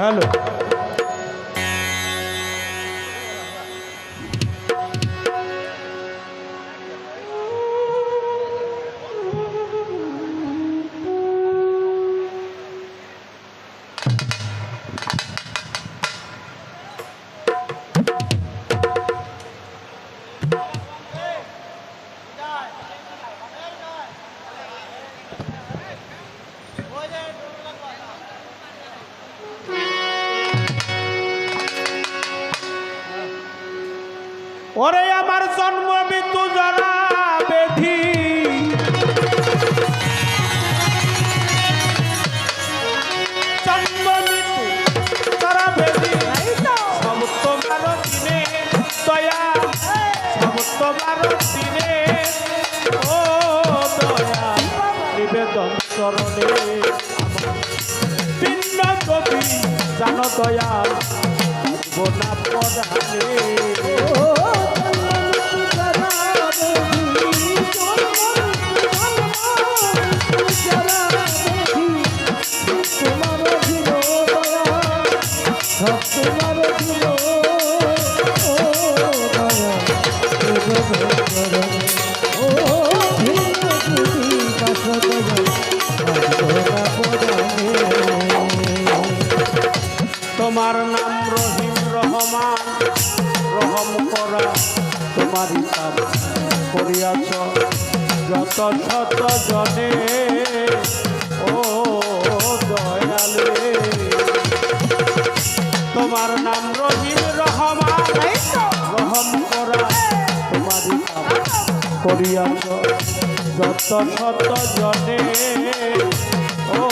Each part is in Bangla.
Hello Thank you. ওরে আমার জন্ম মৃত্যু জরা বেধি। জন্ম মৃত্যু জরা বেধি। সব তোমার দিনে দয়া সব তোমার দিনে ও দয়া। নিবেদন চরণে ভিন্ন কবি জানো দয়াল গোনা পড়ালে তোমার নাম রহিম রহমান। রহম করা তোমার করিয়াছ যত শত জনে। ও দয়ালে। তোমার নাম রহিম রহমান। রহম করা তোমার করিয়াছ যত শত জনে। ও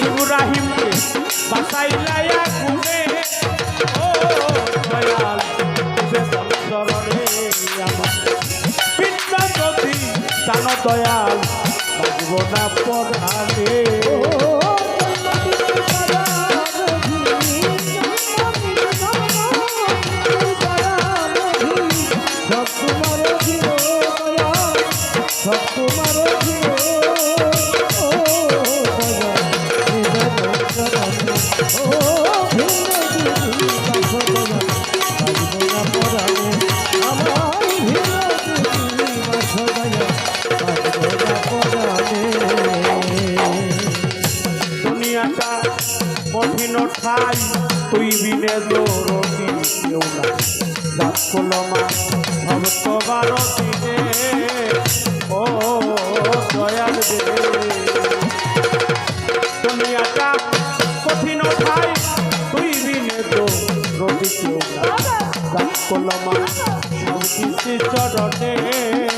ইব্রাহিমকে বাঁচাইলাইয়া কলমা ভক্ত বারো দিনে ও দয়াল দুনিয়াটা কঠিন ঠাই তুই বিনে কিছু চরণে।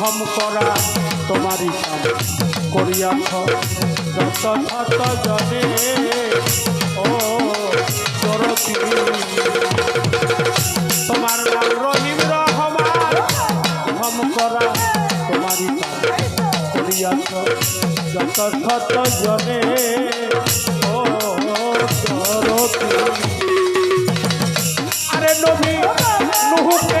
করা তোমারই কাম করিয়াছ যত। শত জনে ও সরতি তোমার নাম রহিম রহমান। ক্ষম করা তোমারই কাম করিয়াছ যত। শত জনে ও সরতি আরে নবী, নুহুকে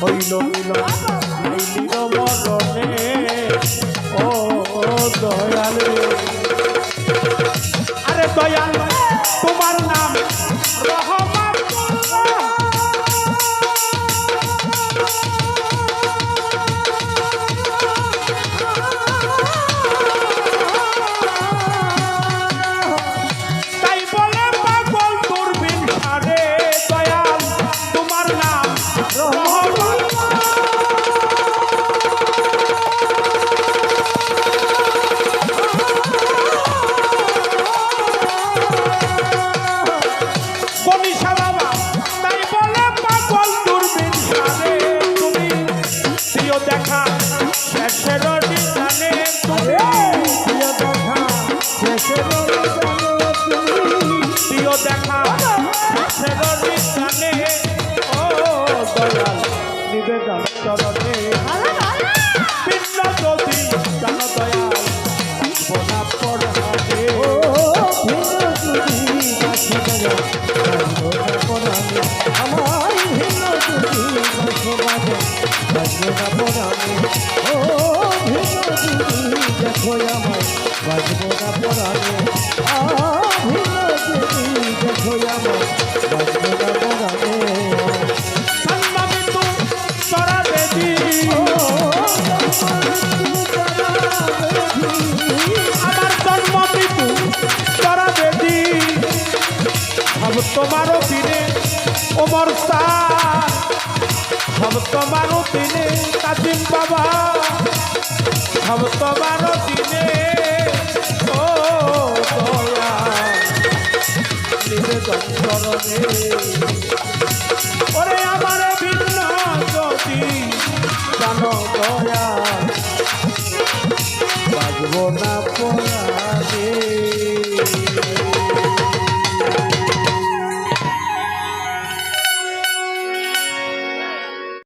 হইল লাইলির মরণে ও দয়াল। আরে দয়াল তোমার নাম রহমান চরণে। ভিন্ন যদি জান দয়াল বোনা পড়াবে সন্নামে তোমারও দিনে ওমর শাহ। সব তোমারও দিনে কাজিম বাবা। সব তোমারও দিনে ও দয়া নিজে চরণে